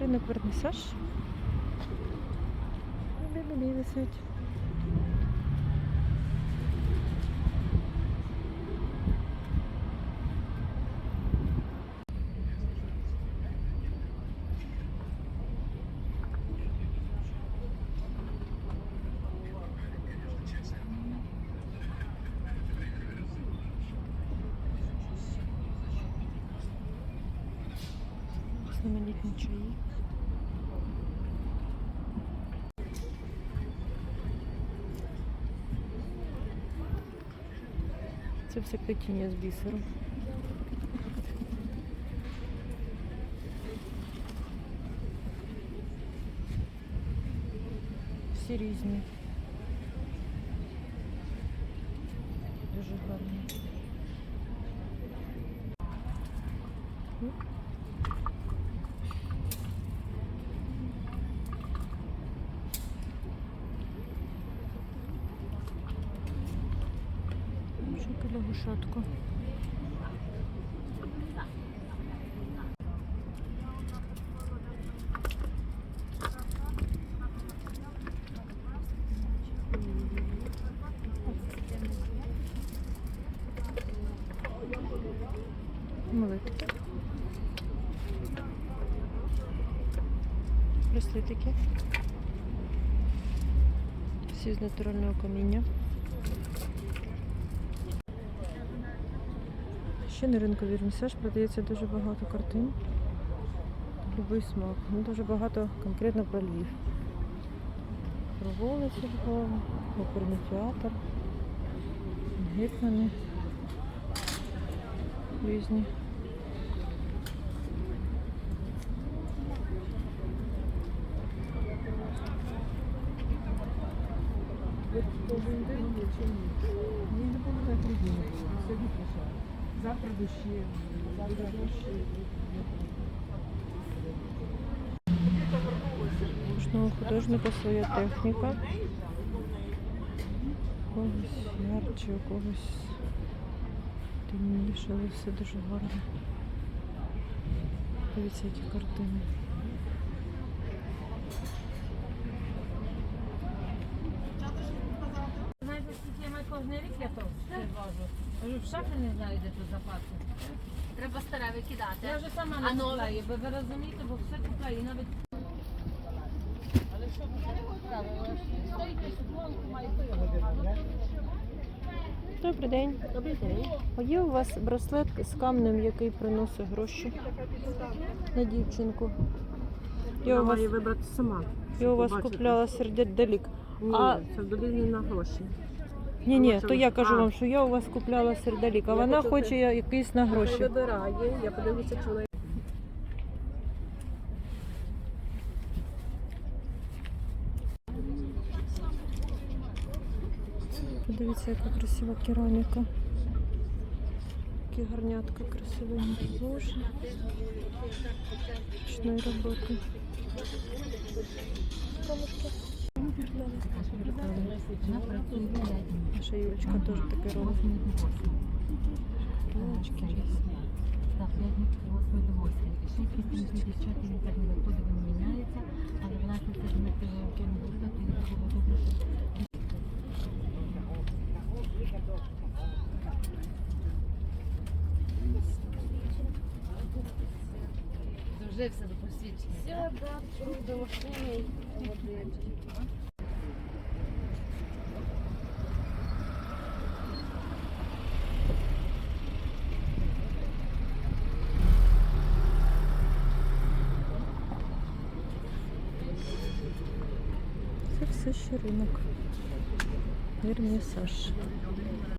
Ринок вернесеш. Бібі висить. Знаменитні чаї. Це все плетіння з бісеру. Всі різні. Дуже гарні. Лягушатку. Молитки. Браслетики. Всі з натурального каміння. Ще на ринку Вірмісаж продається дуже багато картин. Любий смак. Ну, дуже багато конкретно про Львів. Про вулиці Львова, оперний театр, гетьмани різні. Завтра душі. Завтра душі. Кожного художника своя техніка. Когось ярче, у когось темніше, але все дуже гарно. Дивіться, які картини. Кожен рік я то вивожу. Кажу, в шафі не знаю, де тут запаси. Треба старе викидати. Я вже сама А не нове? купляю, бо ви розумієте, бо все купляю, і навіть... Але що, стоїть футболку, маю Добрий день. Добрий день. А є у вас браслет з камнем, який приносить гроші на дівчинку? Я у вас, маю вибрати сама. я у вас купляла сердельдалік. Ні, А- це долізні на гроші. Ні, ні, то я кажу вам, що я у вас купляла сердалік, а вона хоче якийсь на гроші. вибирає, я подивлюся, чи вона Подивіться, яка красива кераміка. Які гарнятка красивенькі. Боже. Ручної роботи. Наша Юлечка теж таке робить. Від 8 до 8. Ще якісь дівчата не так не туди вони міняються, але власне це ж не те, не буде, то я було добре, що Дожився до посвідчення. Це все ще ринок. Вернісаж.